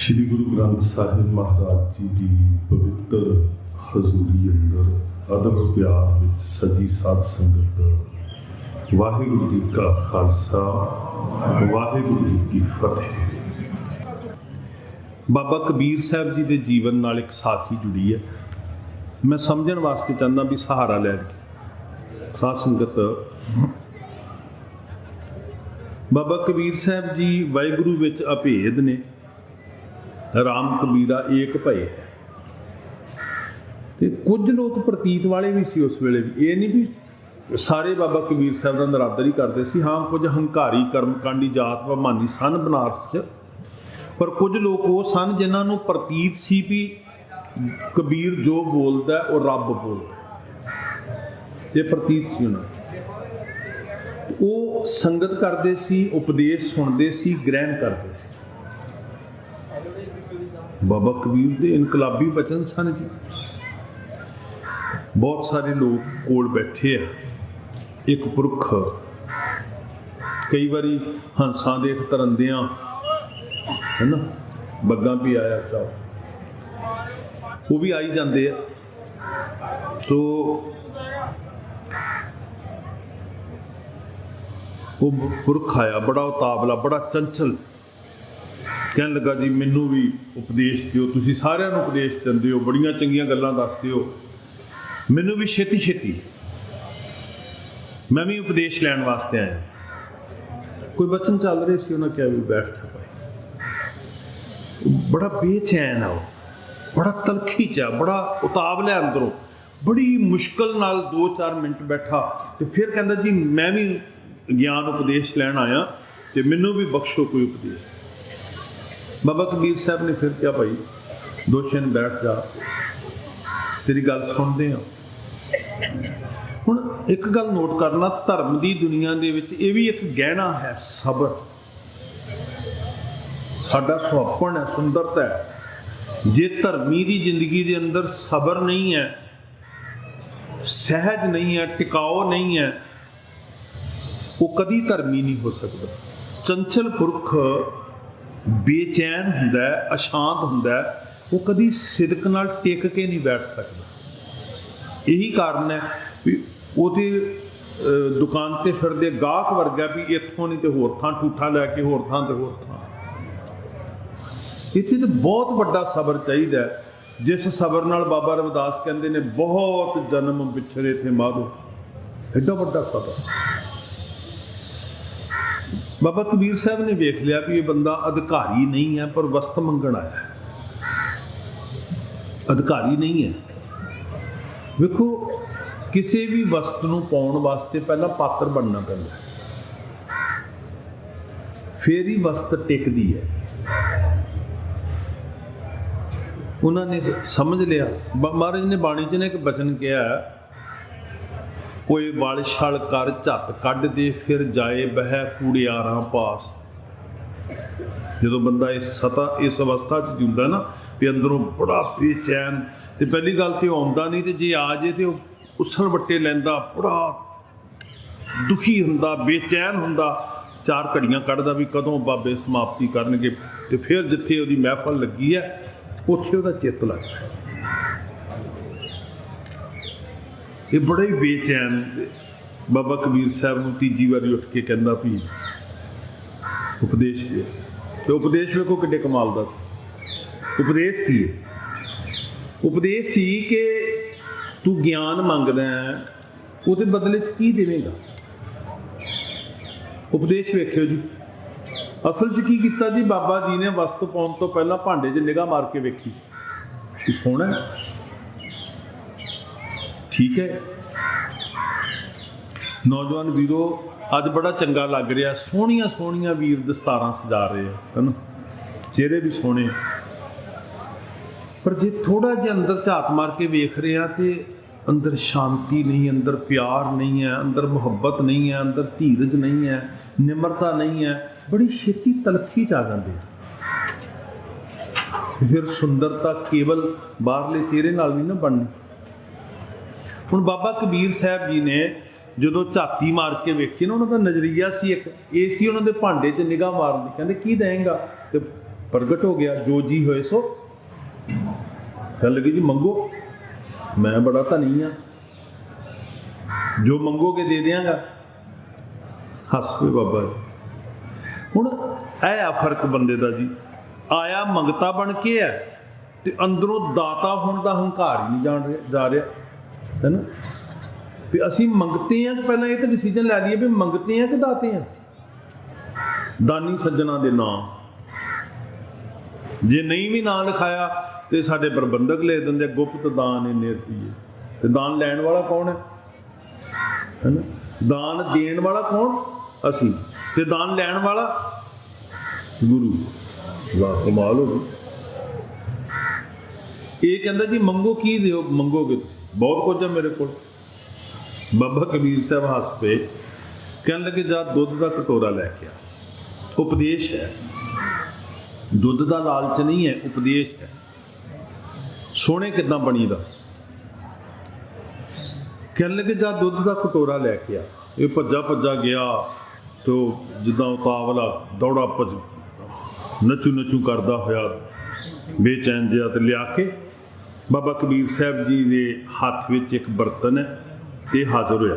ਸ੍ਰੀ ਗੁਰੂ ਗ੍ਰੰਥ ਸਾਹਿਬ ਮਹਾਰਾਜ ਜੀ ਦੀ ਪਵਿੱਤਰ ਹਜ਼ੂਰੀ ਅੰਦਰ ਅਦਬ ਪਿਆਰ ਵਿੱਚ ਸਜੀ ਸਾਧ ਸੰਗਤ ਵਾਹਿਗੁਰੂ ਜੀ ਕਾ ਖਾਲਸਾ, ਵਾਹਿਗੁਰੂ ਜੀ ਕੀ ਫਤਿਹ। ਬਾਬਾ ਕਬੀਰ ਸਾਹਿਬ ਜੀ ਦੇ ਜੀਵਨ ਨਾਲ ਇੱਕ ਸਾਖੀ ਜੁੜੀ ਹੈ। ਮੈਂ ਸਮਝਣ ਵਾਸਤੇ ਚਾਹੁੰਦਾ ਵੀ ਸਹਾਰਾ ਲੈ ਕੇ। ਸਾਧ ਸੰਗਤ, ਬਾਬਾ ਕਬੀਰ ਸਾਹਿਬ ਜੀ ਵਾਹਿਗੁਰੂ ਵਿੱਚ ਅਭੇਦ ਨੇ। ਰਾਮ ਕਬੀਰਾ ਏਕ ਭਏ ਹੈ। ਤੇ ਕੁਝ ਲੋਕ ਪ੍ਰਤੀਤ ਵਾਲੇ ਵੀ ਸੀ ਉਸ ਵੇਲੇ ਵੀ। ਇਹ ਨਹੀਂ ਵੀ ਸਾਰੇ ਬਾਬਾ ਕਬੀਰ ਸਾਹਿਬ ਦਾ ਨਰਾਦਰ ਹੀ ਕਰਦੇ ਸੀ, ਹਾਂ, ਕੁਝ ਹੰਕਾਰੀ ਕਰਮਕਾਂਡੀ ਜਾਤ ਵਮਾਨੀ ਸਨ ਬਨਾਰਸ ਚ, ਪਰ ਕੁਝ ਲੋਕ ਉਹ ਸਨ ਜਿਨ੍ਹਾਂ ਨੂੰ ਪ੍ਰਤੀਤ ਸੀ ਵੀ ਕਬੀਰ ਜੋ ਬੋਲਦਾ ਉਹ ਰੱਬ ਬੋਲਦਾ ਇਹ ਪ੍ਰਤੀਤ ਸੀ ਉਹਨਾਂ ਨੂੰ। ਉਹ ਸੰਗਤ ਕਰਦੇ ਸੀ, ਉਪਦੇਸ਼ ਸੁਣਦੇ ਸੀ, ਗ੍ਰਹਿਣ ਕਰਦੇ ਸੀ। ਬਾਬਾ ਕਬੀਰ ਦੇ ਇਨਕਲਾਬੀ ਬਚਨ ਸਨ ਜੀ। ਬਹੁਤ ਸਾਰੇ ਲੋਕ ਕੋਲ ਬੈਠੇ ਆ। ਇੱਕ ਪੁਰਖ ਕਈ ਵਾਰੀ ਹੰਸਾਂ ਦੇ ਤਰੰਦਿਆਂ ਹੈਨਾ? ਬੱਗਾ ਵੀ ਆਇਆ ਚਾਓ ਉਹ ਵੀ ਆਈ ਜਾਂਦੇ ਆ। ਤੋ ਉਹ ਪੁਰਖ ਆਇਆ, ਬੜਾ ਉਤਾਵਲਾ, ਬੜਾ ਚੰਚਲ। ਕਹਿਣ ਲੱਗਾ ਜੀ, ਮੈਨੂੰ ਵੀ ਉਪਦੇਸ਼ ਦਿਓ, ਤੁਸੀਂ ਸਾਰਿਆਂ ਨੂੰ ਉਪਦੇਸ਼ ਦਿੰਦੇ ਹੋ, ਬੜੀਆਂ ਚੰਗੀਆਂ ਗੱਲਾਂ ਦੱਸਦੇ ਹੋ। ਮੈਨੂੰ ਵੀ ਛੇਤੀ ਛੇਤੀ ਮੈਂ ਵੀ ਉਪਦੇਸ਼ ਲੈਣ ਵਾਸਤੇ ਆਇਆ। ਕੋਈ ਬਚਨ ਚੱਲ ਰਿਹਾ ਸੀ, ਉਹਨਾਂ ਕਿਹਾ ਵੀ ਬੈਠ ਜਾ ਭਾਈ। ਬੜਾ ਬੇਚੈਨ ਆ ਉਹ। ਬੜਾ ਤਲਖੀ ਚ ਆ, ਬੜਾ ਉਤਾਵਲਾ ਅੰਦਰੋਂ। ਬੜੀ ਮੁਸ਼ਕਲ ਨਾਲ 2-4 ਮਿੰਟ ਬੈਠਾ ਤੇ ਫਿਰ ਕਹਿੰਦਾ ਜੀ, ਮੈਂ ਵੀ ਗਿਆਨ ਉਪਦੇਸ਼ ਲੈਣ ਆਇਆ ਤੇ ਮੈਨੂੰ ਵੀ ਬਖਸ਼ੋ ਕੋਈ ਉਪਦੇਸ਼। ਬਾਬਾ ਕਬੀਰ ਸਾਹਿਬ ਨੇ ਫਿਰ ਕਿਹਾ ਭਾਈ, ਦੋ ਬੈਠ ਜਾ। ਤੇਰੀ ਗੱਲ ਸੁਣਦੇ ਆ ਹੁਣ ਇੱਕ ਗੱਲ ਨੋਟ ਕਰਨਾ ਧਰਮ ਦੀ ਦੁਨੀਆ ਦੇ ਵਿੱਚ ਇਹ ਵੀ ਇੱਕ ਗਹਿਣਾ ਹੈ ਸਬਰ। ਸਾਡਾ ਸੁਹੱਪਣ ਹੈ, ਸੁੰਦਰਤਾ ਹੈ। ਜੇ ਧਰਮੀ ਦੀ ਜ਼ਿੰਦਗੀ ਦੇ ਅੰਦਰ ਸਬਰ ਨਹੀਂ ਹੈ, ਸਹਿਜ ਨਹੀਂ ਹੈ ਟਿਕਾਓ ਨਹੀਂ ਹੈ, ਉਹ ਕਦੀ ਧਰਮੀ ਨਹੀਂ ਹੋ ਸਕਦਾ। ਚੰਚਲ ਪੁਰਖ ਬੇਚੈਨ ਹੁੰਦਾ ਹੈ, ਅਸ਼ਾਂਤ ਹੁੰਦਾ ਹੈ, ਉਹ ਕਦੀ ਸਿਦਕ ਨਾਲ ਟਿਕ ਕੇ ਨਹੀਂ ਬੈਠ ਸਕਦਾ। ਇਹੀ ਕਾਰਨ ਹੈ ਵੀ ਉਹਦੇ ਦੁਕਾਨ ਤੇ ਫਿਰਦੇ ਗਾਹਕ ਵਰਗਾ ਵੀ ਇੱਥੋਂ ਨਹੀਂ ਤੇ ਹੋਰ ਥਾਂ ਠੂਠਾ ਲੈ ਕੇ ਹੋਰ ਥਾਂ ਤੇ ਹੋਰ ਥਾਂ। ਇੱਥੇ ਤੇ ਬਹੁਤ ਵੱਡਾ ਸਬਰ ਚਾਹੀਦਾ ਜਿਸ ਸਬਰ ਨਾਲ ਬਾਬਾ ਰਵਿਦਾਸ ਕਹਿੰਦੇ ਨੇ, ਬਹੁਤ ਜਨਮ ਵਿਛੜੇ ਥੇ ਮਾਰੋ ਐਡਾ ਵੱਡਾ ਸਬਰ। ਬਾਬਾ ਕਬੀਰ ਸਾਹਿਬ ਨੇ ਵੇਖ ਲਿਆ ਵੀ ਇਹ ਬੰਦਾ ਅਧਿਕਾਰੀ ਨਹੀਂ ਹੈ, ਪਰ ਵਸਤ ਮੰਗਣ ਆਇਆ ਹੈ। ਅਧਿਕਾਰੀ ਨਹੀਂ ਹੈ। ਵੇਖੋ, ਕਿਸੇ ਵੀ ਵਸਤ ਨੂੰ ਪਾਉਣ ਵਾਸਤੇ ਪਹਿਲਾਂ ਪਾਤਰ ਬਣਨਾ ਪੈਂਦਾ ਹੈ। ਫੇਰ ਹੀ ਵਸਤ ਟਿਕਦੀ ਹੈ। ਉਹਨਾਂ ਨੇ ਸਮਝ ਲਿਆ। ਮਹਾਰਾਜ ਨੇ ਬਾਣੀ 'ਚ ਨੇ ਇੱਕ ਬਚਨ ਕਿਹਾ ਓਏ ਵਲ ਛਲ ਕਰ ਝੱਤ ਕੱਢ ਦੇ ਫਿਰ ਜਾਏ ਬਹਿ ਕੂੜਿਆਰਾਂ ਪਾਸ। ਜਦੋਂ ਬੰਦਾ ਇਸ ਸਤਾ, ਇਸ ਅਵਸਥਾ 'ਚ ਜਿਉਂਦਾ ਨਾ ਵੀ ਅੰਦਰੋਂ ਬੜਾ ਬੇਚੈਨ ਤੇ ਪਹਿਲੀ ਗੱਲ ਤੇ ਉਹ ਆਉਂਦਾ ਨਹੀਂ ਤੇ ਜੇ ਆ ਜੇ ਤੇ ਉਹ ਉਸਲ ਵੱਟੇ ਲੈਂਦਾ, ਬੜਾ ਦੁਖੀ ਹੁੰਦਾ, ਬੇਚੈਨ ਹੁੰਦਾ। ਚਾਰ ਘੜੀਆਂ ਕੱਢਦਾ ਵੀ ਕਦੋਂ ਬਾਬੇ ਸਮਾਪਤੀ ਕਰਨਗੇ ਤੇ ਫਿਰ ਜਿੱਥੇ ਉਹਦੀ ਮਹਿਫਲ ਲੱਗੀ ਹੈ, ਉੱਥੇ ਉਹਦਾ ਚਿੱਤ ਲੱਗਦਾ। ਇਹ ਬੜਾ ਹੀ ਬੇਚੈਨ ਬਾਬਾ ਕਬੀਰ ਸਾਹਿਬ ਨੂੰ ਤੀਜੀ ਵਾਰੀ ਉੱਠ ਕੇ ਕਹਿੰਦਾ ਵੀ ਉਪਦੇਸ਼ ਦੇ। ਤੇ ਉਪਦੇਸ਼ ਵੇਖੋ ਕਿੱਡੇ ਕਮਾਲ ਦਾ ਸੀ। ਉਪਦੇਸ਼ ਸੀ ਉਪਦੇਸ਼ ਸੀ ਕਿ ਤੂੰ ਗਿਆਨ ਮੰਗਦਾ ਹੈ, ਉਹਦੇ ਬਦਲੇ 'ਚ ਕੀ ਦੇਵੇਂਗਾ? ਉਪਦੇਸ਼ ਵੇਖਿਓ ਜੀ। ਅਸਲ 'ਚ ਕੀ ਕੀਤਾ ਜੀ? ਬਾਬਾ ਜੀ ਨੇ ਵਸਤੂ ਪਾਉਣ ਤੋਂ ਪਹਿਲਾਂ ਭਾਂਡੇ 'ਚ ਨਿਗਾਹ ਮਾਰ ਕੇ ਵੇਖੀ। ਕਿ ਸੋਹਣਾ ਠੀਕ ਹੈ। ਨੌਜਵਾਨ ਵੀਰੋ, ਅੱਜ ਬੜਾ ਚੰਗਾ ਲੱਗ ਰਿਹਾ। ਸੋਹਣੀਆਂ ਸੋਹਣੀਆਂ ਵੀਰ ਦਸਤਾਰਾਂ ਸਜਾ ਰਹੇ ਆ ਹਨ ਚਿਹਰੇ ਵੀ ਸੋਹਣੇ। ਪਰ ਜੇ ਥੋੜਾ ਜਿਹਾ ਅੰਦਰ ਝਾਤ ਮਾਰ ਕੇ ਵੇਖ ਰਹੇ ਆ ਤੇ ਅੰਦਰ ਸ਼ਾਂਤੀ ਨਹੀਂ, ਅੰਦਰ ਪਿਆਰ ਨਹੀਂ ਹੈ, ਅੰਦਰ ਮੁਹੱਬਤ ਨਹੀਂ ਹੈ, ਅੰਦਰ ਧੀਰਜ ਨਹੀਂ ਹੈ, ਨਿਮਰਤਾ ਨਹੀਂ ਹੈ, ਬੜੀ ਛੇਤੀ ਤਲਖੀ ਚ ਆ ਜਾਂਦੇ ਆ। ਫਿਰ ਸੁੰਦਰਤਾ ਕੇਵਲ ਬਾਹਰਲੇ ਚਿਹਰੇ ਨਾਲ ਨਹੀਂ ਨਾ ਬਣਨੀ। ਹੁਣ ਬਾਬਾ ਕਬੀਰ ਸਾਹਿਬ ਜੀ ਨੇ ਜਦੋਂ ਝਾਤੀ ਮਾਰ ਕੇ ਵੇਖੀ ਨਾ, ਉਹਨਾਂ ਦਾ ਨਜ਼ਰੀਆ ਸੀ ਇੱਕ। ਇਹ ਸੀ ਉਹਨਾਂ ਦੇ ਭਾਂਡੇ 'ਚ ਨਿਗਾਹ ਮਾਰਨ ਦੀ। ਕਹਿੰਦੇ, ਕੀ ਦੇਂਗਾ ਤੇ ਪ੍ਰਗਟ ਹੋ ਗਿਆ, ਜੋ ਜੀ ਹੋਏ ਸੋ। ਕਹਿਣ ਲੱਗੇ, ਜੀ, ਮੰਗੋ। ਮੈਂ ਬੜਾ ਧਨੀ ਆ। ਜੋ ਮੰਗੋਗੇ ਦੇ ਦਿਆਂਗਾ। ਹੱਸ ਪਏ ਬਾਬਾ ਜੀ। ਹੁਣ ਇਹ ਆ ਫ਼ਰਕ ਬੰਦੇ ਦਾ ਜੀ। ਆਇਆ ਮੰਗਤਾ ਬਣ ਕੇ ਹੈ ਤੇ ਅੰਦਰੋਂ ਦਾਤਾ ਹੋਣ ਦਾ ਹੰਕਾਰ ਹੀ ਨਹੀਂ ਜਾਣ ਰਿਹਾ ਜਾ ਰਿਹਾ। ਹੈ ਨਾ ਵੀ ਅਸੀਂ ਮੰਗਤੇ ਆ ਪਹਿਲਾਂ ਇਹ ਤਾਂ ਡਿਸੀਜਨ ਲੈ ਲਈਏ ਵੀ ਮੰਗਤੇ ਆ ਕਿ ਦਾਤੇ ਆ ਦਾਨੀ ਸੱਜਣਾ ਦੇ ਨਾਮ ਜੇ ਨਹੀਂ ਵੀ ਨਾਂ ਲਿਖਾਇਆ ਤੇ ਸਾਡੇ ਪ੍ਰਬੰਧਕ ਲੈ ਦਿੰਦੇ, ਗੁਪਤ ਦਾਨ ਇੰਨੇ ਰੁਪਈਏ ਤੇ ਦਾਨ ਲੈਣ ਵਾਲਾ ਕੌਣ ਹੈ? ਹੈਨਾ? ਦਾਨ ਦੇਣ ਵਾਲਾ ਕੌਣ? ਅਸੀਂ। ਤੇ ਦਾਨ ਲੈਣ ਵਾਲਾ ਗੁਰੂ। ਵਾਹ, ਕਮਾਲ ਹੋ ਗਈ। ਇਹ ਕਹਿੰਦਾ ਜੀ, ਮੰਗੋ ਕੀ ਦਿਓ? ਮੰਗੋਗੇ ਤੁਸੀਂ। ਬਹੁਤ ਕੁਝ ਹੈ ਮੇਰੇ ਕੋਲ। ਬਾਬਾ ਕਬੀਰ ਸਾਹਿਬ ਹੱਸ ਪਏ ਕਹਿਣ ਲੱਗੇ ਜਾ ਦੁੱਧ ਦਾ ਕਟੋਰਾ ਲੈ ਕੇ ਆ। ਉਪਦੇਸ਼ ਹੈ। ਦੁੱਧ ਦਾ ਲਾਲਚ ਨਹੀਂ ਹੈ, ਉਪਦੇਸ਼ ਹੈ। ਸੋਹਣੇ ਕਿਦਾਂ ਬਣੀਦਾ? ਕਹਿਣ ਲੱਗੇ ਜਾ ਦੁੱਧ ਦਾ ਕਟੋਰਾ ਲੈ ਕੇ ਆ। ਇਹ ਭੱਜਾ ਭੱਜਾ ਗਿਆ ਤੋ ਜਿੱਦਾਂ ਉਤਾਵਲਾ ਦੌੜਾ ਭੱਜ ਨਚੂ ਨਚੂ ਕਰਦਾ ਹੋਇਆ, ਬੇਚੈਨ ਜਿਹਾ ਤੇ ਲਿਆ ਕੇ ਬਾਬਾ ਕਬੀਰ ਸਾਹਿਬ ਜੀ ਦੇ ਹੱਥ ਵਿੱਚ ਇੱਕ ਬਰਤਨ ਹੈ ਤੇ ਹਾਜ਼ਰ ਹੋਇਆ।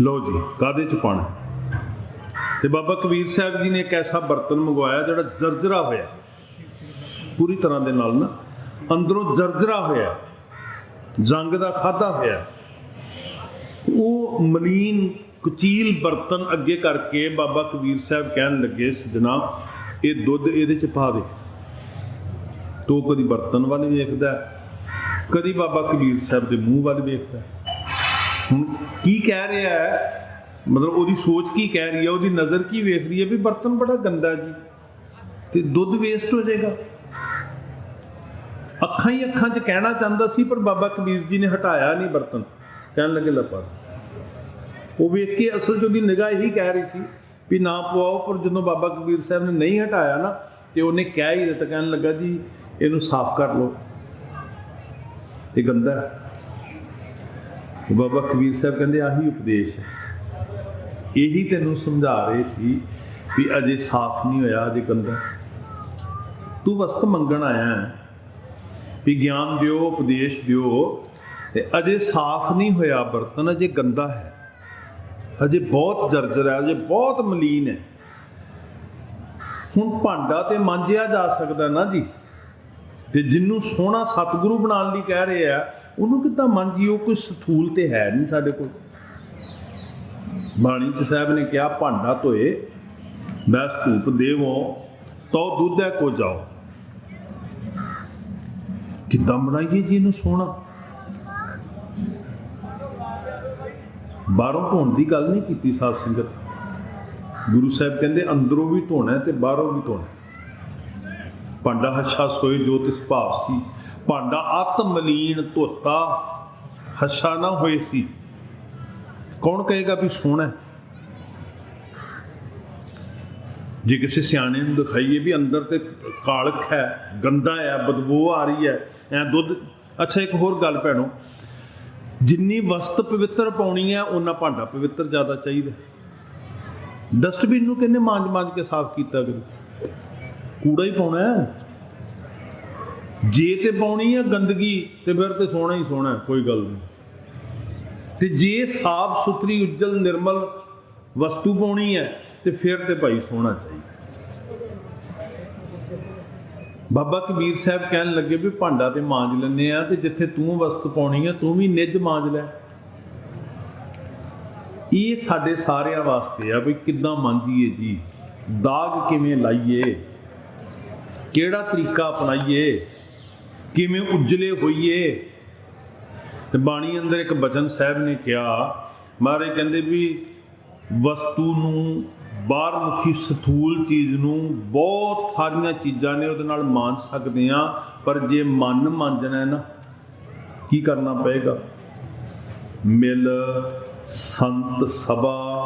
ਲਓ ਜੀ ਕਾਦੇ ਚ ਪਾਣਾ ਤੇ ਬਾਬਾ ਕਬੀਰ ਸਾਹਿਬ ਜੀ ਨੇ ਇੱਕ ਐਸਾ ਬਰਤਨ ਮੰਗਵਾਇਆ ਜਿਹੜਾ ਜਰਜਰਾ ਹੋਇਆ। ਪੂਰੀ ਤਰ੍ਹਾਂ ਦੇ ਨਾਲ ਨਾ, ਅੰਦਰੋਂ ਜਰਜਰਾ ਹੋਇਆ, ਜੰਗ ਦਾ ਖਾਦਾ ਹੋਇਆ। ਉਹ ਮਲੀਨ, ਕੁਚੀਲ ਬਰਤਨ ਅੱਗੇ ਕਰਕੇ ਬਾਬਾ ਕਬੀਰ ਸਾਹਿਬ ਕਹਿਣ ਲੱਗੇ ਜਨਾਬ ਇਹ ਦੁੱਧ ਇਹਦੇ ਚ ਪਾ ਦੇ। ਤੋ ਕਦੀ ਬਰਤਨ ਵੱਲ ਵੇਖਦਾ ਹੈ, ਕਦੀ ਬਾਬਾ ਕਬੀਰ ਸਾਹਿਬ ਦੇ ਮੂੰਹ ਵੱਲ ਵੇਖਦਾ। ਹੁਣ ਕੀ ਕਹਿ ਰਿਹਾ ਹੈ? ਮਤਲਬ ਉਹਦੀ ਸੋਚ ਕੀ ਕਹਿ ਰਹੀ ਹੈ? ਉਹਦੀ ਨਜ਼ਰ ਕੀ ਵੇਖ ਰਹੀ ਹੈ ਵੀ ਬਰਤਨ ਬੜਾ ਗੰਦਾ ਜੀ ਤੇ ਦੁੱਧ ਵੇਸਟ ਹੋ ਜਾਏਗਾ? ਅੱਖਾਂ ਹੀ ਅੱਖਾਂ 'ਚ ਕਹਿਣਾ ਚਾਹੁੰਦਾ ਸੀ ਪਰ ਬਾਬਾ ਕਬੀਰ ਜੀ ਨੇ ਹਟਾਇਆ ਨਹੀਂ ਬਰਤਨ। ਕਹਿਣ ਲੱਗੇ ਲੱਪਾ ਉਹ ਵੇਖ ਕੇ ਅਸਲ 'ਚ ਉਹਦੀ ਨਿਗਾਹ ਇਹੀ ਕਹਿ ਰਹੀ ਸੀ ਵੀ ਨਾ ਪਵਾਓ ਪਰ ਜਦੋਂ ਬਾਬਾ ਕਬੀਰ ਸਾਹਿਬ ਨੇ ਨਹੀਂ ਹਟਾਇਆ ਨਾ ਤੇ ਉਹਨੇ ਕਹਿ ਹੀ ਦਿੱਤਾ। ਕਹਿਣ ਲੱਗਾ ਜੀ ਇਹਨੂੰ ਸਾਫ਼ ਕਰ ਲਓ। ਇਹ ਗੰਦਾ ਬਾਬਾ ਕਬੀਰ ਸਾਹਿਬ ਕਹਿੰਦੇ ਆਹੀ ਉਪਦੇਸ਼ ਹੈ। ਇਹੀ ਤੈਨੂੰ ਸਮਝਾ ਰਹੇ ਸੀ ਵੀ ਅਜੇ ਸਾਫ਼ ਨਹੀਂ ਹੋਇਆ, ਅਜੇ ਗੰਦਾ ਤੂੰ ਵਸਤ ਮੰਗਣ ਆਇਆ ਹੈ ਵੀ ਗਿਆਨ ਦਿਓ, ਉਪਦੇਸ਼ ਦਿਓ, ਤੇ ਅਜੇ ਸਾਫ਼ ਨਹੀਂ ਹੋਇਆ ਬਰਤਨ, ਅਜੇ ਗੰਦਾ ਹੈ। ਅਜੇ ਬਹੁਤ ਜਰਜਰ ਹੈ, ਅਜੇ ਬਹੁਤ ਮਲੀਨ ਹੈ। ਹੁਣ ਭਾਂਡਾ ਤੇ ਮਾਂਜਿਆ ਜਾ ਸਕਦਾ ਨਾ ਜੀ। ਤੇ ਜਿੰਨੂੰ ਸੋਹਣਾ ਸਤਿਗੁਰੂ ਬਣਾਉਣ ਲਈ ਕਹਿ ਰਹੇ ਆ, ਉਹਨੂੰ ਕਿੱਦਾਂ ਮਾਂਜੀਓ ਕੋਈ ਸਥੂਲ ਤੇ ਹੈ ਨਹੀਂ ਸਾਡੇ ਕੋਲ। ਬਾਣੀ ਚ ਸਾਹਿਬ ਨੇ ਕਿਹਾ, ਭਾਂਡਾ ਧੋਏ, ਮੈਂ ਧੂਪ ਦੇਵੋ ਤੋ ਦੁੱਧੈ ਕੋ ਜਾਓ। ਕਿੱਦਾਂ ਬਣਾਈਏ ਜੀ ਇਹਨੂੰ ਸੋਹਣਾ? ਬਾਹਰੋਂ ਧੋਣ ਦੀ ਗੱਲ ਨਹੀਂ ਕੀਤੀ ਸਾਧ ਸੰਗਤ। ਗੁਰੂ ਸਾਹਿਬ ਕਹਿੰਦੇ, ਅੰਦਰੋਂ ਵੀ ਧੋਣਾ ਹੈ ਤੇ ਬਾਹਰੋਂ ਵੀ ਧੋਣਾ ਭਾਂਡਾ ਹੱਛਾ ਸੋਏ ਜੋ ਤਿਸ ਭਾਵ ਸੀ। ਭਾਂਡਾ ਆਤਮ ਮਲੀਨ ਧੋਤਾ, ਹੱਛਾ ਨਾ ਹੋਏ ਸੀ। ਕੌਣ ਕਹੇਗਾ ਵੀ ਸੋਹਣਾ ਜੇ ਕਿਸੇ ਸਿਆਣੇ ਨੂੰ ਦਿਖਾਈਏ ਵੀ ਅੰਦਰ ਤੇ ਕਾਲਖ ਹੈ, ਗੰਦਾ ਹੈ, ਬਦਬੂ ਆ ਰਹੀ ਹੈ, ਐ ਦੁੱਧ। ਅੱਛਾ, ਇੱਕ ਹੋਰ ਗੱਲ ਭੈਣੋ, ਜਿੰਨੀ ਵਸਤ ਪਵਿੱਤਰ ਪਾਉਣੀ ਹੈ ਉਹਨਾਂ ਭਾਂਡਾ ਪਵਿੱਤਰ ਜ਼ਿਆਦਾ ਚਾਹੀਦਾ ਡਸਟਬਿਨ ਨੂੰ ਕਹਿੰਦੇ ਮਾਂਜ-ਮਾਂਜ ਕੇ ਸਾਫ਼ ਕੀਤਾ ਕਰੇ ਕੂੜਾ ਹੀ ਪਾਉਣਾ ਜੇ ਤੇ ਪਾਉਣੀ ਆ ਗੰਦਗੀ, ਤੇ ਫਿਰ ਤੇ ਸੋਹਣਾ ਹੀ ਸੋਹਣਾ ਕੋਈ ਗੱਲ ਨਹੀਂ। ਤੇ ਜੇ ਸਾਫ਼ ਸੁਥਰੀ, ਉੱਜਲ, ਨਿਰਮਲ ਵਸਤੂ ਪਾਉਣੀ ਹੈ, ਤੇ ਫਿਰ ਤੇ ਭਾਈ ਸੋਹਣਾ ਚਾਹੀਦਾ ਬਾਬਾ ਕਬੀਰ ਸਾਹਿਬ ਕਹਿਣ ਲੱਗੇ ਵੀ ਭਾਂਡਾ ਤੇ ਮਾਂਜ ਲੈਂਦੇ ਆ, ਤੇ ਜਿੱਥੇ ਤੂੰ ਵਸਤ ਪਾਉਣੀ ਆ, ਤੂੰ ਵੀ ਨਿੱਜ ਮਾਂਜ ਲੈ। ਇਹ ਸਾਡੇ ਸਾਰਿਆਂ ਵਾਸਤੇ ਆ ਵੀ ਕਿੱਦਾਂ ਮਾਂਜੀਏ ਜੀ? ਦਾਗ ਕਿਵੇਂ ਲਾਈਏ? ਕਿਹੜਾ ਤਰੀਕਾ ਅਪਣਾਈਏ? ਕਿਵੇਂ ਉਜਲੇ ਹੋਈਏ? ਤੇ ਬਾਣੀ ਅੰਦਰ ਇੱਕ ਬਚਨ ਸਾਹਿਬ ਨੇ ਕਿਹਾ, ਮਹਾਰਾਜ ਕਹਿੰਦੇ ਵੀ ਵਸਤੂ ਨੂੰ ਬਾਹਰ ਮੁਖੀ ਸਥੂਲ ਚੀਜ਼ ਨੂੰ ਬਹੁਤ ਸਾਰੀਆਂ ਚੀਜ਼ਾਂ ਨੇ ਉਹਦੇ ਨਾਲ ਮਾਂਜ ਸਕਦੇ ਆ ਪਰ ਜੇ ਮਨ ਮਾਂਜਣਾ ਨਾ, ਕੀ ਕਰਨਾ ਪਏਗਾ? ਮਿਲ, ਸੰਤ ਸਭਾ,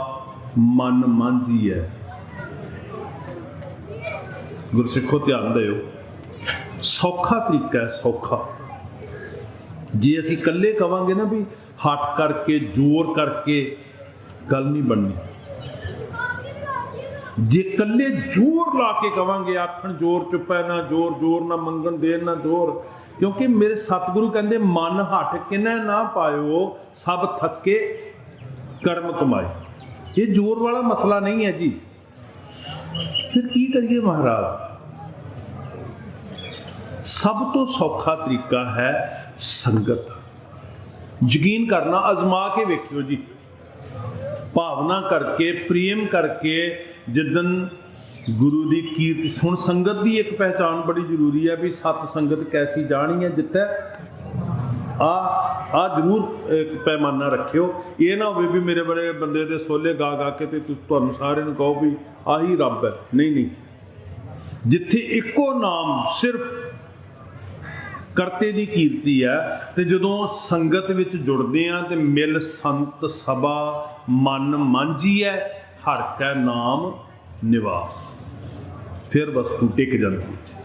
ਮਨ ਮਾਂਜੀ ਹੈ। ਗੁਰਸਿੱਖੋ ਧਿਆਨ ਦਿਓ। ਸੌਖਾ ਤਰੀਕਾ ਹੈ ਸੌਖਾ। ਜੇ ਅਸੀਂ ਇਕੱਲੇ ਕਵਾਂਗੇ ਨਾ ਵੀ ਹੱਠ ਕਰਕੇ, ਜ਼ੋਰ ਕਰਕੇ ਗੱਲ ਨਹੀਂ ਬਣਨੀ। ਜੇ ਇਕੱਲੇ ਜ਼ੋਰ ਲਾ ਕੇ ਕਵਾਂਗੇ, ਆਖਣ ਜ਼ੋਰ ਚੁੱਪੈ ਨਾ ਜ਼ੋਰ ਜ਼ੋਰ, ਨਾ ਮੰਗਣ ਦੇਣ, ਨਾ ਜ਼ੋਰ। ਕਿਉਂਕਿ ਮੇਰੇ ਸਤਿਗੁਰੂ ਕਹਿੰਦੇ, ਮਨ ਹੱਠ ਕਿਨੈ ਨਾ ਪਾਇਓ, ਸਭ ਥੱਕੇ ਕਰਮ ਕਮਾਏ। ਇਹ ਜ਼ੋਰ ਵਾਲਾ ਮਸਲਾ ਨਹੀਂ ਹੈ ਜੀ। ਫਿਰ ਕੀ ਕਰੀਏ ਮਹਾਰਾਜ? ਸਭ ਤੋਂ ਸੌਖਾ ਤਰੀਕਾ ਹੈ ਸੰਗਤ। ਯਕੀਨ ਕਰਨਾ, ਅਜ਼ਮਾ ਕੇ ਵੇਖਿਓ ਜੀ। ਭਾਵਨਾ ਕਰਕੇ, ਪ੍ਰੇਮ ਕਰਕੇ ਜਿੱਦਨ ਗੁਰੂ ਦੀ ਕੀਰਤ ਸੁਣ, ਸੰਗਤ ਦੀ ਇੱਕ ਪਹਿਚਾਨ ਬੜੀ ਜ਼ਰੂਰੀ ਹੈ ਵੀ ਸਤ ਸੰਗਤ ਕੈਸੀ ਜਾਣੀ ਹੈ ਜਿੱਤੈ। ਆ ਆ ਜ਼ਰੂਰ ਇੱਕ ਪੈਮਾਨਾ ਰੱਖਿਓ। ਇਹ ਨਾ ਹੋਵੇ ਵੀ ਮੇਰੇ ਬੜੇ ਬੰਦੇ ਦੇ ਸੋਲੇ ਗਾ ਗਾ ਕੇ ਤੇ ਤੁ- ਤੁਹਾਨੂੰ ਸਾਰਿਆਂ ਨੂੰ ਕਹੋ ਵੀ ਆਹੀ ਰੱਬ ਹੈ। ਨਹੀਂ ਨਹੀਂ। ਜਿੱਥੇ ਇੱਕੋ ਨਾਮ ਸਿਰਫ ਕਰਤੇ ਦੀ ਕੀਰਤੀ ਹੈ, ਤੇ ਜਦੋਂ ਸੰਗਤ ਵਿੱਚ ਜੁੜਦੇ ਆ ਤੇ ਮਿਲ ਸੰਤ ਸਭਾ ਮਨ ਮਾਂਝੀ ਹੈ, ਹਰ ਕੈ ਨਾਮ ਨਿਵਾਸ। ਫਿਰ ਵਸਤੂ ਟਿਕ ਜਾਂਦੀ। ਹੈ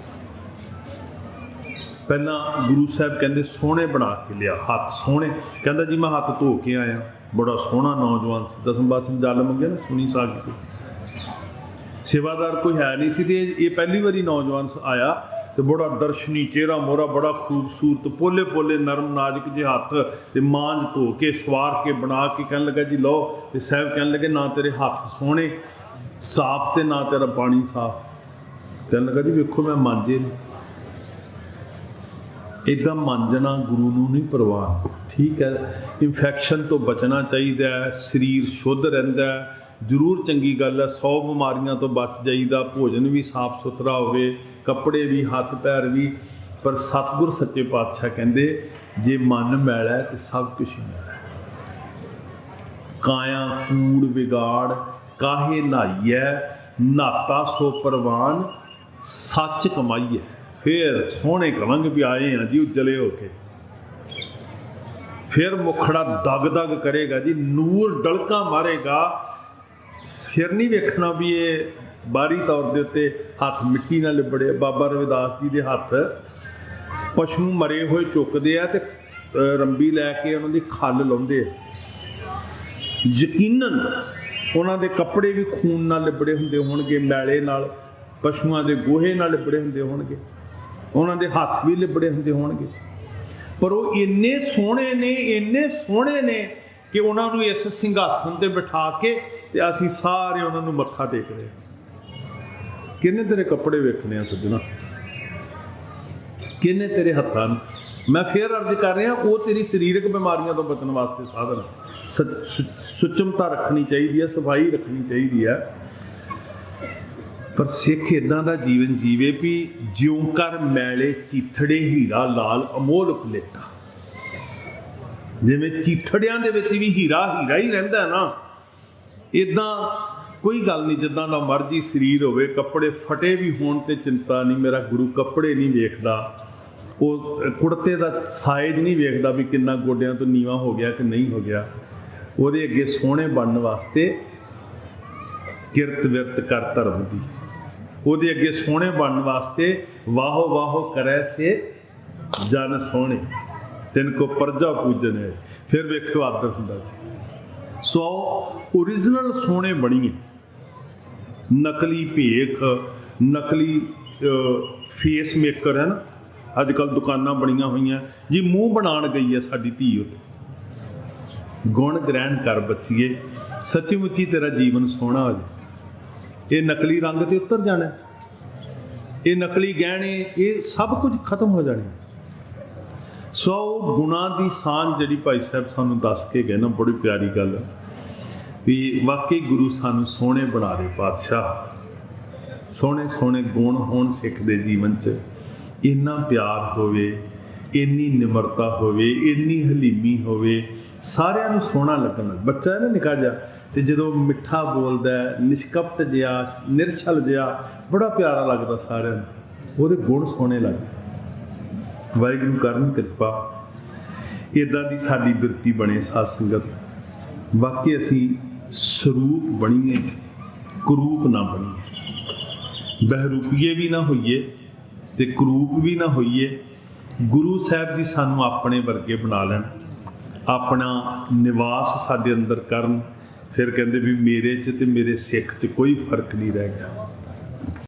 ਪਹਿਲਾਂ ਗੁਰੂ ਸਾਹਿਬ ਕਹਿੰਦੇ, ਸੋਹਣੇ ਬਣਾ ਕੇ ਲਿਆ, ਹੱਥ ਸੋਹਣੇ। ਕਹਿੰਦਾ ਜੀ, ਮੈਂ ਹੱਥ ਧੋ ਕੇ ਆਇਆ, ਬੜਾ ਸੋਹਣਾ ਨੌਜਵਾਨ ਸੀ। ਦਸਮ ਬਾਦਸ਼ਾਹ ਜਲ ਮੰਗਿਆ ਨਾ, ਸੁਣੀ ਸਾਗ ਤੇ ਸੇਵਾਦਾਰ ਕੋਈ ਹੈ ਨਹੀਂ ਸੀ ਤੇ ਇਹ ਪਹਿਲੀ ਵਾਰੀ ਨੌਜਵਾਨ ਆਇਆ ਤੇ ਬੜਾ ਦਰਸ਼ਨੀ ਚਿਹਰਾ ਮੋਰਾ ਬੜਾ ਖੂਬਸੂਰਤ ਪੋਲੇ ਪੋਲੇ ਨਰਮ, ਨਾਜ਼ੁਕ ਜਿਹੇ ਹੱਥ ਤੇ ਮਾਂਜ ਧੋ ਕੇ, ਸਵਾਰ ਕੇ ਬਣਾ ਕੇ ਕਹਿਣ ਲੱਗਾ, ਜੀ, ਲਓ। ਤੇ ਸਾਹਿਬ ਕਹਿਣ ਲੱਗੇ, ਨਾ ਤੇਰੇ ਹੱਥ ਸੋਹਣੇ, ਸਾਫ਼ ਤੇ ਨਾ ਤੇਰਾ ਪਾਣੀ ਸਾਫ਼। ਕਹਿਣ ਲੱਗਾ, ਜੀ, ਵੇਖੋ, ਮੈਂ ਮਾਂਜੇ ਨੇ। ਇਦਾਂ ਮਾਂਜਣਾ ਗੁਰੂ ਨੂੰ ਨਹੀਂ ਪਰਵਾਹ। ਠੀਕ ਹੈ ਇਨਫੈਕਸ਼ਨ ਤੋਂ ਬਚਣਾ ਚਾਹੀਦਾ ਹੈ, ਸਰੀਰ ਸ਼ੁੱਧ ਰਹਿੰਦਾ ਹੈ। ਜ਼ਰੂਰ ਚੰਗੀ ਗੱਲ ਹੈ 100 ਬਿਮਾਰੀਆਂ ਤੋਂ ਬਚ ਜਾਈਦਾ, ਭੋਜਨ ਵੀ ਸਾਫ਼ ਸੁਥਰਾ ਹੋਵੇ, ਕੱਪੜੇ ਵੀ, ਹੱਥ ਪੈਰ ਵੀ। ਪਰ ਸਤਿਗੁਰ ਸੱਚੇ ਪਾਤਸ਼ਾਹ ਕਹਿੰਦੇ, ਜੇ ਮਨ ਮੈਲਾ ਹੈ ਤੇ ਸਭ ਕੁਝ ਮੈਲਾ ਕਾਇਆ, ਕੂੜ, ਵਿਗਾੜ, ਕਾਹੇ ਨਾਈਐ ਨਾਤਾ ਸੋ ਪ੍ਰਵਾਨ, ਸੱਚ ਕਮਾਈਐ ਫਿਰ ਸੋਹਣੇ ਕਵਾਂਗੇ ਵੀ ਆਏ ਆ ਜੀ ਉਜਲੇ ਹੋ ਕੇ। ਫਿਰ ਮੁਖੜਾ ਦਗ ਦਗ ਕਰੇਗਾ ਜੀ, ਨੂਰ ਡਲਕਾ ਮਾਰੇਗਾ। ਫਿਰ ਨਹੀਂ ਵੇਖਣਾ ਵੀ ਇਹ ਬਾਹਰੀ ਤੌਰ ਦੇ ਉੱਤੇ ਹੱਥ ਮਿੱਟੀ ਨਾਲ ਲਿਬੜੇ ਬਾਬਾ ਰਵਿਦਾਸ ਜੀ ਦੇ ਹੱਥ ਪਸ਼ੂ ਮਰੇ ਹੋਏ ਚੁੱਕਦੇ ਆ ਤੇ ਰੰਬੀ ਲੈ ਕੇ ਉਹਨਾਂ ਦੀ ਖੱਲ ਲਾਉਂਦੇ ਆ। ਯਕੀਨਨ ਉਹਨਾਂ ਦੇ ਕੱਪੜੇ ਵੀ ਖੂਨ ਨਾਲ ਲਿਬੜੇ ਹੁੰਦੇ ਹੋਣਗੇ, ਮੈਲੇ ਨਾਲ, ਪਸ਼ੂਆਂ ਦੇ ਗੋਹੇ ਨਾਲ ਲਿਬੜੇ ਹੁੰਦੇ ਹੋਣਗੇ। ਉਹਨਾਂ ਦੇ ਹੱਥ ਵੀ ਲਿਬੜੇ ਹੁੰਦੇ ਹੋਣਗੇ। ਪਰ ਉਹ ਇੰਨੇ ਸੋਹਣੇ ਨੇ, ਇੰਨੇ ਸੋਹਣੇ ਨੇ ਕਿ ਉਹਨਾਂ ਨੂੰ ਇਸ ਸਿੰਘਾਸਨ ਤੇ ਬਿਠਾ ਕੇ ਤੇ ਅਸੀਂ ਸਾਰੇ ਉਹਨਾਂ ਨੂੰ ਮੱਥਾ ਟੇਕ ਰਹੇ ਹਾਂ। ਕਿੰਨੇ ਤੇਰੇ ਕੱਪੜੇ ਵੇਖਣੇ ਆ ਸੱਜਣਾ? ਕਿੰਨੇ ਤੇਰੇ ਹੱਥਾਂ ਨੂੰ? ਮੈਂ ਫੇਰ ਅਰਜ਼ ਕਰ ਰਿਹਾ, ਉਹ ਤੇਰੀ ਸਰੀਰਕ ਬਿਮਾਰੀਆਂ ਤੋਂ ਬਚਣ ਵਾਸਤੇ ਸਾਧਨ ਸ- ਸੁ- ਸੁਚਮਤਾ ਰੱਖਣੀ ਚਾਹੀਦੀ ਹੈ, ਸਫ਼ਾਈ ਰੱਖਣੀ ਚਾਹੀਦੀ ਹੈ। ਪਰ ਸਿੱਖ ਇਦਾਂ ਦਾ ਜੀਵਨ ਜੀਵੇ ਵੀ ਜਿਉਂ ਕਰ ਮੈਲੇ ਚੀਥੜੇ ਹੀਰਾ ਲਾਲ ਅਮੋਲ ਪਲੇਟਾ। ਜਿਵੇਂ ਚੀਥੜਿਆਂ ਦੇ ਵਿੱਚ ਵੀ ਹੀਰਾ ਹੀਰਾ ਹੀ ਰਹਿੰਦਾ ਨਾ ਇਦਾਂ ਕੋਈ ਗੱਲ ਨਹੀਂ, ਜਿੱਦਾਂ ਦਾ ਮਰਜ਼ੀ ਸਰੀਰ ਹੋਵੇ, ਕੱਪੜੇ ਫਟੇ ਵੀ ਹੋਣ ਤੇ ਚਿੰਤਾ ਨਹੀਂ, ਮੇਰਾ ਗੁਰੂ ਕੱਪੜੇ ਨਹੀਂ ਵੇਖਦਾ। ਉਹ ਕੁੜਤੇ ਦਾ ਸਾਈਜ਼ ਨਹੀਂ ਵੇਖਦਾ ਵੀ ਕਿੰਨਾ ਗੋਡਿਆਂ ਤੋਂ ਨੀਵਾ ਹੋ ਗਿਆ ਕਿ ਨਹੀਂ ਹੋ ਗਿਆ। ਉਹਦੇ ਅੱਗੇ ਸੋਹਣੇ ਬਣਨ ਵਾਸਤੇ ਕਿਰਤ ਵਿਰਤ ਕਰ ਧਰਮ ਦੀ। ਉਹਦੇ ਅੱਗੇ ਸੋਹਣੇ ਬਣਨ ਵਾਸਤੇ ਵਾਹੋ ਵਾਹੋ ਕਰੈ ਸੇ ਜਨ ਸੋਹਣੇ। ਤਿੰਨ ਕੋ ਪਰਜਾ ਪੂਜਨੇ ਫਿਰ ਵੇਖੋ ਆਦਰ ਹੁੰਦਾ ਜੀ। ਸੋ origignal ਸੋਹਣੇ ਬਣੀਏ। ਨਕਲੀ ਭੇਖ, ਨਕਲੀ ਫੇਸ ਮੇਕਰ ਹੈ ਨਾ ਅੱਜ ਕੱਲ ਦੁਕਾਨਾਂ ਬਣੀਆਂ ਹੋਈਆਂ। ਜੀ ਮੂੰਹ ਬਣਾਉਣ ਗਈ ਹੈ ਸਾਡੀ ਧੀ ਉੱਤੇ। ਗੁਣ ਗ੍ਰਹਿਣ ਕਰ ਬੱਚੀਏ। ਸੱਚੀ ਮੁੱਚੀ ਤੇਰਾ ਜੀਵਨ ਸੋਹਣਾ ਹੋ ਜਾਏ। ਇਹ ਨਕਲੀ ਰੰਗ ਤੇ ਉਤਰ ਜਾਣਾ ਇਹ ਨਕਲੀ ਗਹਿਣੇ, ਇਹ ਸਭ ਕੁਝ ਖਤਮ ਹੋ ਜਾਣੇ ਸੋ ਉਹ ਗੁਣਾਂ ਦੀ ਸਾਂਝ ਜਿਹੜੀ ਭਾਈ ਸਾਹਿਬ ਸਾਨੂੰ ਦੱਸ ਕੇ ਗਏ ਨਾ, ਬੜੀ ਪਿਆਰੀ ਗੱਲ ਵੀ ਵਾਕਈ ਗੁਰੂ ਸਾਨੂੰ ਸੋਹਣੇ ਬਣਾ ਦੇ ਪਾਤਸ਼ਾਹ। ਸੋਹਣੇ ਸੋਹਣੇ ਗੁਣ ਹੋਣ ਸਿੱਖ ਦੇ ਜੀਵਨ 'ਚ। ਇੰਨਾ ਪਿਆਰ ਹੋਵੇ, ਇੰਨੀ ਨਿਮਰਤਾ ਹੋਵੇ, ਇੰਨੀ ਹਲੀਮੀ ਹੋਵੇ, ਸਾਰਿਆਂ ਨੂੰ ਸੋਹਣਾ ਲੱਗਣ ਬੱਚਾ ਹੈ ਨਾ ਨਿਕਾ ਜਿਹਾ ਤੇ ਜਦੋਂ ਮਿੱਠਾ ਬੋਲਦਾ ਹੈ, ਨਿਸ਼ਕਪਟ ਜਿਹਾ ਨਿਰਛਲ ਜਿਹਾ ਬੜਾ ਪਿਆਰਾ ਲੱਗਦਾ ਸਾਰਿਆਂ ਨੂੰ। ਉਹਦੇ ਗੁਣ ਸੋਹਣੇ ਲੱਗਦੇ। ਵਾਹਿਗੁਰੂ ਕਰਨ ਕਿਰਪਾ। ਇਦਾਂ ਦੀ ਸਾਡੀ ਬਿਰਤੀ ਬਣੇ ਸਾਧ ਸੰਗਤ। ਬਾਕੀ ਅਸੀਂ ਸਰੂਪ ਬਣੀਏ ਕਰੂਪ ਨਾ ਬਣੀਏ। ਬਹਿਰੂਪੀਏ ਵੀ ਨਾ ਹੋਈਏ ਤੇ ਕਰੂਪ ਵੀ ਨਾ ਹੋਈਏ ਗੁਰੂ ਸਾਹਿਬ ਜੀ ਸਾਨੂੰ ਆਪਣੇ ਵਰਗੇ ਬਣਾ ਲੈਣ। ਆਪਣਾ ਨਿਵਾਸ ਸਾਡੇ ਅੰਦਰ ਕਰਨ। ਫਿਰ ਕਹਿੰਦੇ ਵੀ ਮੇਰੇ 'ਚ ਤੇ ਮੇਰੇ ਸਿੱਖ 'ਚ ਕੋਈ ਫ਼ਰਕ ਨਹੀਂ ਰਹਿ ਗਿਆ।